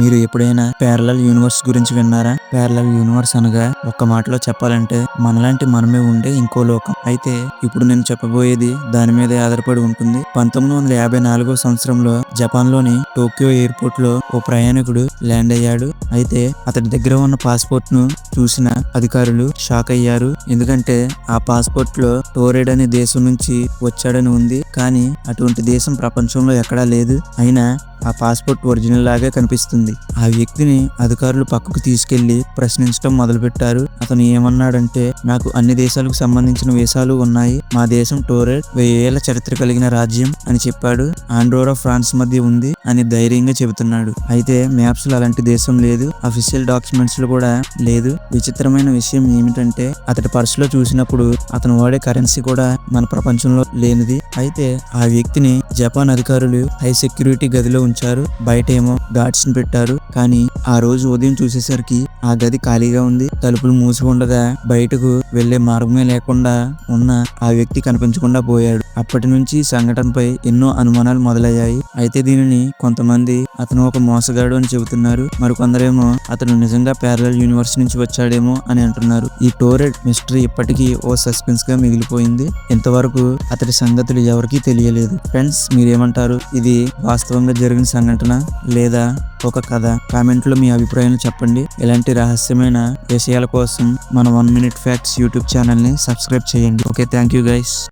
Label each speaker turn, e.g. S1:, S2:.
S1: మీరు ఎప్పుడైనా parallel universe గురించి విన్నారా? ప్యారలల్ యూనివర్స్ అనగా ఒక్క మాటలో చెప్పాలంటే మనలాంటి మనమే ఉండే ఇంకో లోకం. అయితే ఇప్పుడు నేను చెప్పబోయేది దాని మీదే ఆధారపడి ఉంటుంది. పంతొమ్మిది వందల యాభై నాలుగో సంవత్సరంలో జపాన్లోని టోక్యో ఎయిర్పోర్ట్లో ఓ ప్రయాణికుడు ల్యాండ్ అయ్యాడు. అయితే అతడి దగ్గర ఉన్న పాస్పోర్ట్ను చూసిన అధికారులు షాక్ అయ్యారు. ఎందుకంటే ఆ పాస్పోర్ట్లో టోరెడ్ అనే దేశం నుంచి వచ్చాడని ఉంది. కానీ అటువంటి దేశం ప్రపంచంలో ఎక్కడా లేదు. అయినా ఆ పాస్పోర్ట్ ఒరిజినల్ లాగే కనిపిస్తుంది. ఆ వ్యక్తిని అధికారులు పక్కకు తీసుకెళ్ళి ప్రశ్నించడం మొదలుపెట్టారు. అతను ఏమన్నాడంటే నాకు అన్ని దేశాలకు సంబంధించిన వీసాలు ఉన్నాయి. మా దేశం టోరెడ్ వెయ్యేళ్ళ చరిత్ర కలిగిన రాజ్యం అని చెప్పాడు. ఆండ్రోరా ఫ్రాన్స్ మధ్య ఉంది అని ధైర్యంగా చెబుతున్నాడు. అయితే మ్యాప్స్లో అలాంటి దేశం లేదు. అఫీషియల్ డాక్యుమెంట్స్లో కూడా లేదు. విచిత్రమైన విషయం ఏమిటంటే అతడి పర్సులో చూసినప్పుడు అతను వాడే కరెన్సీ కూడా మన ప్రపంచంలో లేనిది. అయితే ఆ వ్యక్తిని జపాన్ అధికారులు హై సెక్యూరిటీ గదిలో ఉంచారు. బయట ఏమో గార్డ్స్ని పెట్టారు. కానీ ఆ రోజు ఉదయం చూసేసరికి ఆ గది ఖాళీగా ఉంది. తలుపులు మూసి ఉండగా బయటకు వెళ్ళే మార్గమే లేకుండా ఉన్న ఆ వ్యక్తి కనిపించకుండా పోయాడు. అప్పటి నుంచి సంఘటనపై ఎన్నో అనుమానాలు మొదలయ్యాయి. అయితే దీనిని కొంతమంది అతను ఒక మోసగాడు అని చెబుతున్నారు. మరికొందరేమో అతను నిజంగా ప్యారలల్ యూనివర్స్ నుంచి వచ్చాడేమో అని అంటున్నారు. ఈ టోరెడ్ మిస్టరీ ఇప్పటికీ ఓ సస్పెన్స్గా మిగిలిపోయింది. ఇంతవరకు అతడి సంగతులు ఎవరికీ తెలియలేదు. ఫ్రెండ్స్ మీరేమంటారు? ఇది వాస్తవంగా జరిగిన సంఘటన లేదా ఒక కథ. కామెంట్లో మీ అభిప్రాయాలు చెప్పండి. ఇలాంటి రహస్యమైన విషయాల కోసం మన వన్ మినిట్ ఫ్యాక్ట్స్ యూట్యూబ్ ఛానల్ని సబ్స్క్రైబ్ చేయండి. Okay thank you guys.